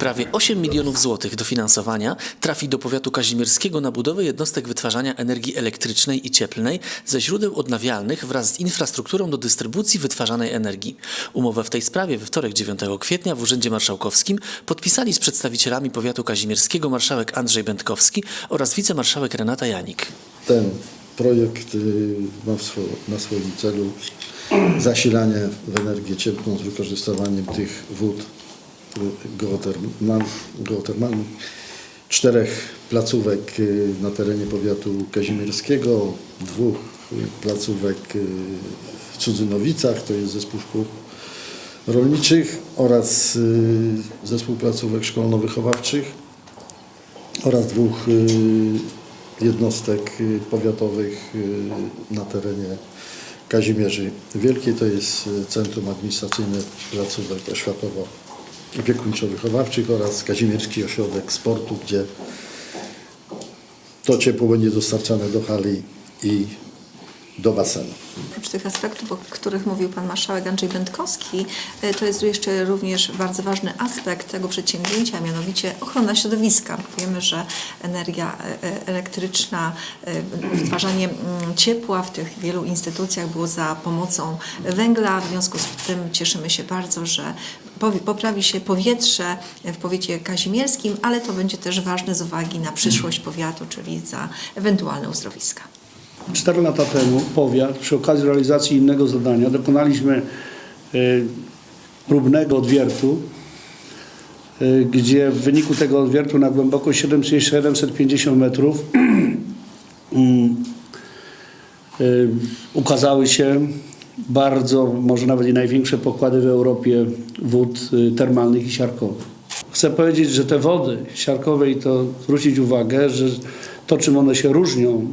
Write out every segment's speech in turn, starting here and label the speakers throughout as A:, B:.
A: Prawie 8 milionów złotych dofinansowania trafi do powiatu kazimierskiego na budowę jednostek wytwarzania energii elektrycznej i cieplnej ze źródeł odnawialnych wraz z infrastrukturą do dystrybucji wytwarzanej energii. Umowę w tej sprawie we wtorek 9 kwietnia w Urzędzie Marszałkowskim podpisali z przedstawicielami powiatu kazimierskiego marszałek Andrzej Będkowski oraz wicemarszałek Renata Janik.
B: Ten projekt y, ma na swoim celu zasilanie w energię cieplną z wykorzystywaniem tych wód geotermalnych. Czterech placówek y, na terenie powiatu kazimierskiego, dwóch placówek y, w Cudzynowicach, to jest zespół szkół rolniczych oraz y, zespół placówek szkolno-wychowawczych oraz dwóch jednostek powiatowych na terenie Kazimierzy Wielkiej. To jest Centrum Administracyjne Placówek Oświatowo-Opiekuńczo-Wychowawczych oraz Kazimierski Ośrodek Sportu, gdzie to ciepło będzie dostarczane do hali i do basenu.
C: Oprócz tych aspektów, o których mówił Pan Marszałek Andrzej Będkowski, y, to jest jeszcze również bardzo ważny aspekt tego przedsięwzięcia, mianowicie ochrona środowiska. Wiemy, że energia e, e, elektryczna, e, wytwarzanie mm, ciepła w tych wielu instytucjach było za pomocą węgla. W związku z tym cieszymy się bardzo, że poprawi się powietrze w powiecie kazimierskim, ale to będzie też ważne z uwagi na przyszłość powiatu, czyli za ewentualne uzdrowiska.
D: Cztery lata temu powiat przy okazji realizacji innego zadania dokonaliśmy y, próbnego odwiertu, y, gdzie w wyniku tego odwiertu na głębokość 7750 metrów mm, y, ukazały się bardzo, może nawet i największe pokłady w Europie wód y, termalnych i siarkowych. Chcę powiedzieć, że te wody siarkowe i to zwrócić uwagę, że to czym one się różnią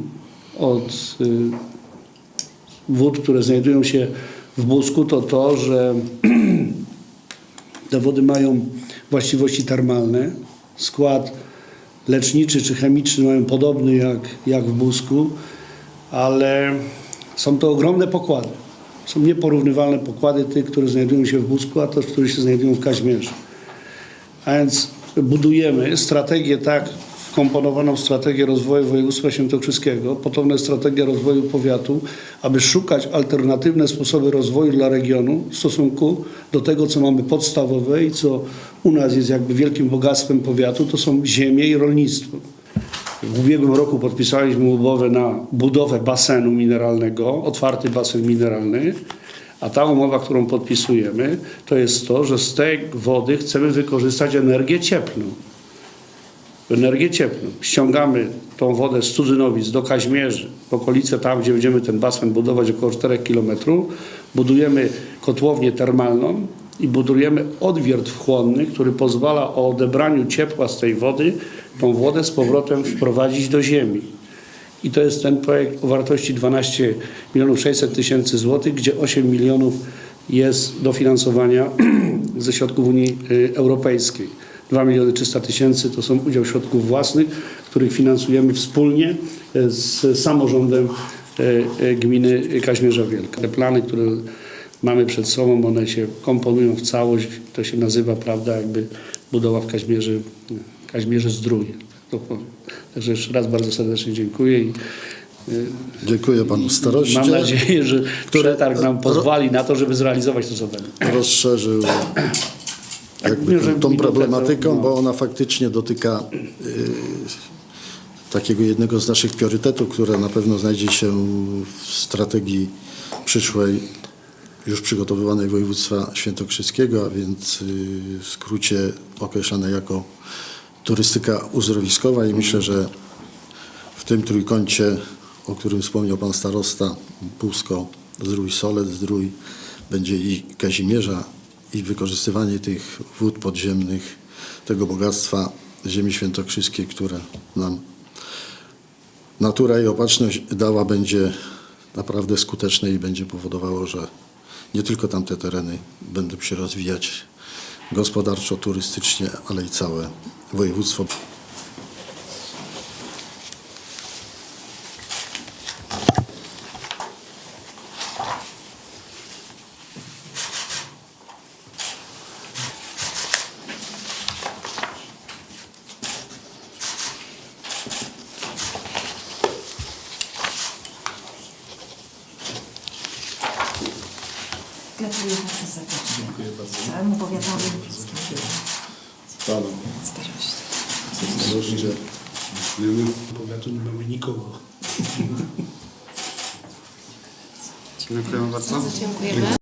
D: od y, wód, które znajdują się w Busku, to to, że te wody mają właściwości termalne. Skład leczniczy czy chemiczny mają podobny jak, jak w Busku, ale są to ogromne pokłady. Są nieporównywalne pokłady tych, które znajdują się w Busku, a te, które się znajdują w Kaźmierzu. A więc budujemy strategię tak, wkomponowaną strategię rozwoju województwa świętokrzyskiego, podobne strategia rozwoju powiatu, aby szukać alternatywne sposoby rozwoju dla regionu w stosunku do tego, co mamy podstawowe i co u nas jest jakby wielkim bogactwem powiatu, to są ziemie i rolnictwo. W ubiegłym roku podpisaliśmy umowę na budowę basenu mineralnego, otwarty basen mineralny, a ta umowa, którą podpisujemy, to jest to, że z tej wody chcemy wykorzystać energię cieplną. Energię cieplną. Ściągamy tą wodę z Cudzynowic do Kaźmierzy, w okolice tam, gdzie będziemy ten basen budować około 4 km. Budujemy kotłownię termalną i budujemy odwiert wchłonny, który pozwala o odebraniu ciepła z tej wody, tą wodę z powrotem wprowadzić do ziemi. I to jest ten projekt o wartości 12 milionów 600 tysięcy złotych, gdzie 8 milionów jest dofinansowania ze środków Unii y, Europejskiej. 2 miliony 300 tysięcy to są udział środków własnych, których finansujemy wspólnie y, z samorządem y, gminy Kaźmierza Wielka. Te plany, które mamy przed sobą, one się komponują w całość. To się nazywa, prawda, jakby budowa w Kaźmierzy, Kaźmierzy Zdrój. Także jeszcze raz bardzo serdecznie dziękuję i y,
B: Dziękuję panu staroście.
D: mam nadzieję, że przetarg nam pozwoli na to, żeby zrealizować to zadanie.
B: rozszerzył jakby tą, tą problematyką,
D: no.
B: bo ona faktycznie dotyka y, takiego jednego z naszych priorytetów, które na pewno znajdzie się w strategii przyszłej, już przygotowywanej województwa świętokrzyskiego, a więc y, w skrócie określane jako turystyka uzdrowiskowa i myślę, że w tym trójkącie, o którym wspomniał pan starosta, Pusko, Zdrój, Solec, Zdrój, będzie i Kazimierza i wykorzystywanie tych wód podziemnych, tego bogactwa ziemi świętokrzyskiej, które nam natura i opatrzność dała, będzie naprawdę skuteczne i będzie powodowało, że nie tylko tamte tereny będą się rozwijać gospodarczo, turystycznie, ale i całe województwo.
C: Gratuluję bardzo serdecznie. Dziękuję bardzo. Całemu powiatowi lipickiemu.
B: Panu.
C: Starości.
B: Proszę.
D: Powiatu nie mamy nikogo.
E: Dziękujemy bardzo.
F: Dziękujemy.